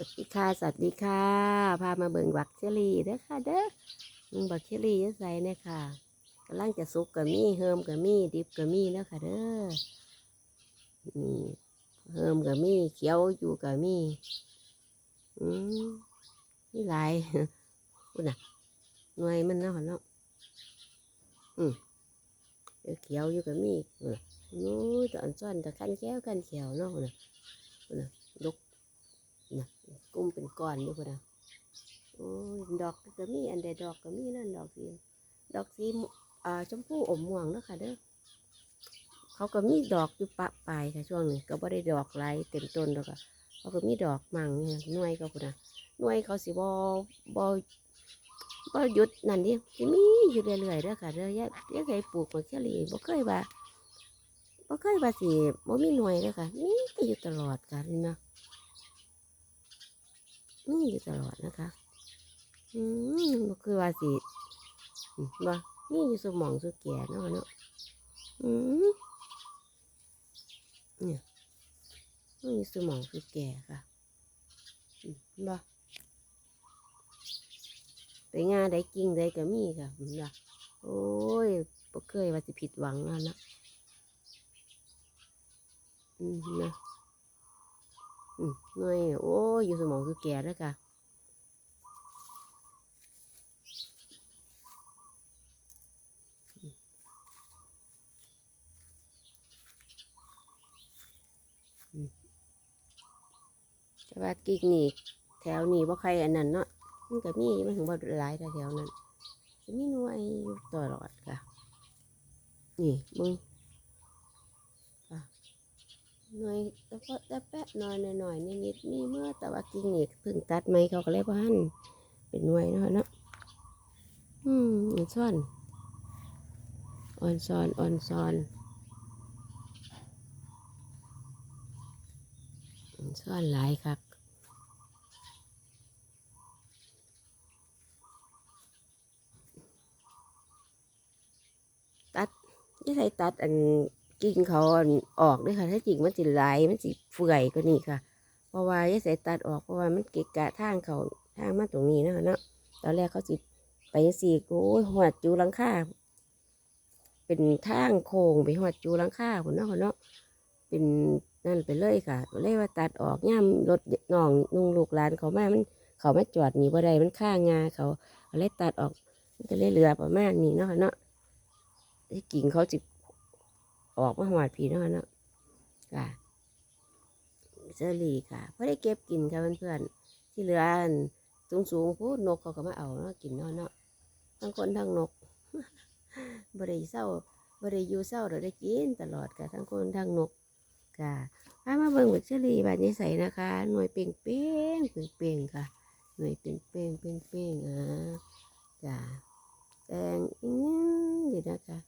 สวัสดีค่ะ สวัสดีค่ะ พามาเบิ่งบักเชอรี่เด้อค่ะ เด้อเบิ่งบักเชอรี่ใส่เนี่ยค่ะกำลังจะสุกกับมีเฮิมกับมีดิบกับมีแล้วค่ะเด้อนี่เฮิมกับมีเขียวอยู่กับมีอืมนี่หลายอุ่นน่ะหน่วยมันเนาะเนาะอืมเขียวอยู่กับมี่นน่ะนู้ยตอนซ่อนตะขั้นแก้วขั้นเขียวเนาะอุ่นน่ะอุ่นน่ะลุก นะกุ้มเป็นก้อนอยู่พุ่นนะโอ้ยดอกก็มีอันใดดอกก็มีนั่นดอกสีดอกสีอ่าชมพูอมม่วงเนาะค่ะเด้อเขาก็มีดอกอยู่ปะปลายค่ะช่วงนี้ก็บ่ได้ดอกหลายเต็มต้นแล้วก็เขาก็มีดอกมั่งเนี่ยหน่วยก็พุ่นนะหน่วยเขาสิบ่บ่บ่หยุดนั่นดิสิมีอยู่เรื่อยๆเด้อค่ะเด้อยายยายเคยปลูกมะเขือรี่บ่เคยว่าบ่เคยว่าสิบ่มีหน่วยเด้อค่ะมีก็อยู่ตลอดค่ะนี่นะ นี่อยู่ตลอดนะคะ อืมบ่คือว่าสิอืมว่านี่อยู่สมองสุแก่เนาะเนาะอืมเนี่ยนี่สมองสุแก่ค่ะบ่ไปงานได้กิ่งได้ก็มีค่ะบ่โอ้ยบ่เคยว่าสิผิดหวังแล้วนะอืมนะอืม หน่อยโอ้ยอยู่สมองคือแก่แล้วค่ะแต่ว่ากิกนี่แถวนี้บ่าใครอันนั้นเนาะมันก็มีมันถึงว่าหลายแถวนั้นจะมีหน่วยอยู่ตลอดค่ะ นี่มึง หน่อยแล้วก็แป๊ะหน่อยหน่อยๆนิดๆมีเมื่อแต่ว่ากิ่งนี่เพิ่งตัดไหมเขาก็เลยว่าหั่นเป็นหน่วยเนาะเนาะอืมอ่อนซ่อนอ่อนซ้อนอ่อนซอนอ่อนซ่อนหลายครับตัดไม่ใช่ตัดอัน กิ่งเขาออกด้วยค่ะ ถ้าจริงมันสิไหลายมันสิเฟื่อยกว่านี้ค่ะ เพราะว่ายาใส่ตัดออกเพราะว่ามันเกะกะทางเขาทางมาตรงนี้นะคะเนาะตอนแรกเขาสิไปสี่โอ้ยหอดจูหลังคาเป็นทางโค้งไปหอดจูหลังคาคนเนาะคนเนาะเป็นนั่นไปเลยค่ะเลยว่าตัดออกย่ำรถน้องนุ่งลูกหลานเขามามันเขามาจอดหนีบ่ได้มันข้างาเขาก็เลยตัดออกมันก็เลยเหลือประมาณนี้เนาะค่ะเนาะที่กิ่งเขาจิ ออกมาหวาดผีเนาะเนาะค่ะเซอรี่ค่ะพอได้เก็บกินค่ะเพื่อนๆที่เหลือสูงสูงพูดนกเขาก็มาเอาเนาะกินเนาะเนาะทั้งคนทั้งนกบริเศร้าบริยูเศร้าเราได้กินตลอดค่ะทั้งคนทั้งนกค่ะพามาเบิ่งบักเชอรี่บานนี้ใส่นะคะ หน่วยเป่งเป้งเป่งเป้งค่ะ หน่วยเป็นเป้งเป้งเป้งอ่าจ้ะแดงอีกนิดอยู่นะคะ